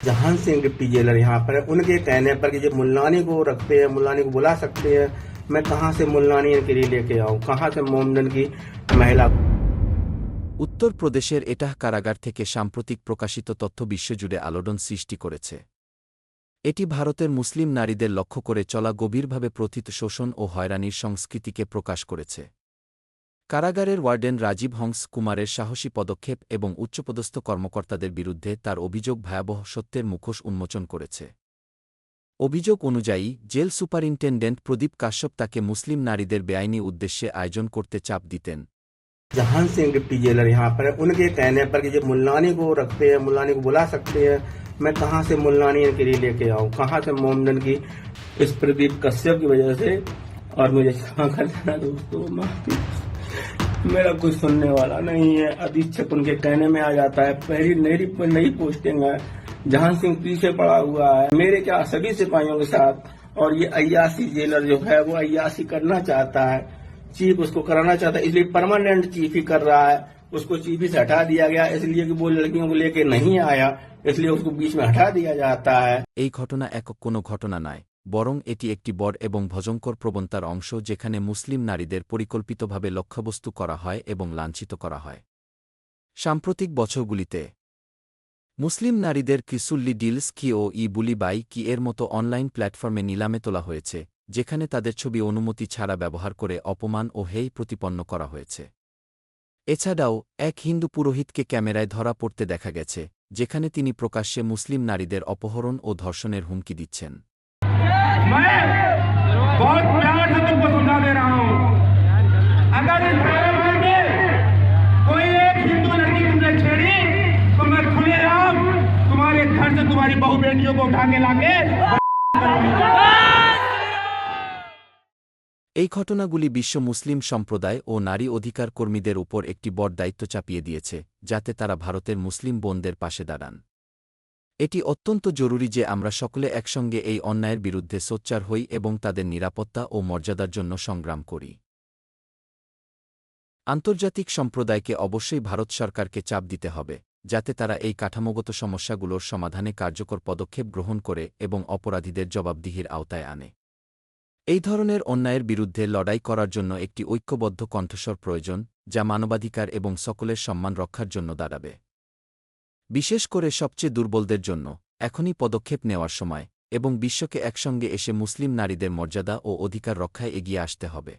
जहान Singh deputy jailer यहाँ पर है उनके कहने पर कि जब मुल्लानी को रखते हैं मुल्लानी को बुला सकते हैं मैं कहाँ से मुल्लानी के लिए लेके आऊँ कहाँ से मोमडन की महिला উত্তরপ্রদেশের এটাহ কারাগার থেকে সাম্প্রতিক প্রকাশিত তথ্য বিশ্বজুড়ে আলোড়ন সৃষ্টি করেছে এটি ভারতের মুসলিম নারীদের লক্ষ্য করে চলা গভীরভাবে প্রথিত শোষণ ও হয়রানির সংস্কৃতিকে প্রকাশ করেছে কারাগারের ওয়ার্ডেন রাজীব হংস কুমারের সাহসী পদক্ষেপ এবং উচ্চপদস্থ কর্মকর্তাদের বিরুদ্ধে তার অভিযোগ ভয়াবহ সত্যের মুখোশ উন্মোচন করেছে অভিযোগ অনুযায়ী জেল সুপারিনটেন্ডেন্ট প্রদীপ কাশ্যপ তাকে মুসলিম নারীদের বেআইনি উদ্দেশ্যে আয়োজন করতে চাপ দিতেন जहान सिंह डिप्टी जेलर यहाँ पर है उनके कहने पर कि जब मुल्लानी को रखते हैं मुल्लानी को बुला सकते हैं मैं कहाँ से मुल्लानी के लिए लेके आऊँ कहाँ से मोमडन की इस प्रदीप कश्यप की वजह से और मुझे क्षमा कर देना दोस्तों माफी मेरा कोई सुनने वाला नहीं है अधीक्षक उनके कहने में आ जाता है पहली नई नई पोस्टिंग है जहान सिंह पीछे पड़ा हुआ है मेरे क्या सभी सिपाहियों के साथ और ये अयासी जेलर जो है वो अयासी करना चाहता है चीफ उसको कराना चाहता है इसलिए परमानेंट चीफ ही कर रहा है उसको चीफ ही से हटा दिया गया इसलिए कि वो लड़कियों को लेके नहीं आया इसलिए उसको बीच में हटा दिया जाता है এই ঘটনা একক কোনো ঘটনা নয় বরং এটি একটি বড় এবং ভজঙ্কর প্রবণতার অংশ যেখানে মুসলিম নারীদের পরিকল্পিতভাবে লক্ষ্যবস্তু করা হয় এবং লাঞ্ছিত করা হয়। সাম্প্রতিক বছরগুলিতে, মুসলিম নারীদের কিসুল্লি ডিলস, কি ও ই বুলি বাই, কি এর মতো অনলাইন প্ল্যাটফর্মে নিলামে তোলা হয়েছে, যেখানে তাদের ছবি অনুমতি ছাড়া ব্যবহার করে অপমান ও হেই প্রতিপন্ন করা হয়েছে। এছাড়াও, এক হিন্দু পুরোহিতকে ক্যামেরায় ধরা পড়তে দেখা গেছে, যেখানে তিনি প্রকাশ্যে মুসলিম নারীদের অপহরণ ও ধর্ষণের হুমকি দিচ্ছেন। मैं बहुत प्यार से तुमको समझा दे रहा हूँ अगर इस कार्यक्रम में कोई एक हिंदू लड़की तुमने छेड़ी तो मैं खुलेआम तुम्हारे घर से तुम्हारी बहू बेटियों को उठा के लाके এই ঘটনাগুলি বিশ্ব মুসলিম সম্প্রদায় ও নারী অধিকার কর্মীদের উপর একটি বড় দায়িত্ব চাপিয়ে দিয়েছে যাতে তারা ভারতের মুসলিম বোনদের পাশে দাঁড়ান এটি অত্যন্ত জরুরি যে আমরা সকলে একসঙ্গে এই অন্যায়ের বিরুদ্ধে সোচ্চার হই এবং তাদের নিরাপত্তা ও মর্যাদার জন্য সংগ্রাম করি। আন্তর্জাতিক সম্প্রদায়কে অবশ্যই ভারত সরকারকে চাপ দিতে হবে, যাতে তারা এই কাঠামোগত সমস্যাগুলোর সমাধানে কার্যকর পদক্ষেপ গ্রহণ করে এবং অপরাধীদের জবাবদিহির আওতায় আনে। এই ধরনের অন্যায়ের বিরুদ্ধে লড়াই করার জন্য একটি ঐক্যবদ্ধ কণ্ঠস্বর প্রয়োজন, যা মানবাধিকার এবং সকলের সম্মান রক্ষার জন্য দাঁড়াবে। বিশেষ করে সবচেয়ে দুর্বলদের জন্য, এখনই পদক্ষেপ নেওয়ার সময়, এবং বিশ্বকে একসঙ্গে এসে মুসলিম নারীদের মর্যাদা ও অধিকার রক্ষায় এগিয়ে আসতে হবে।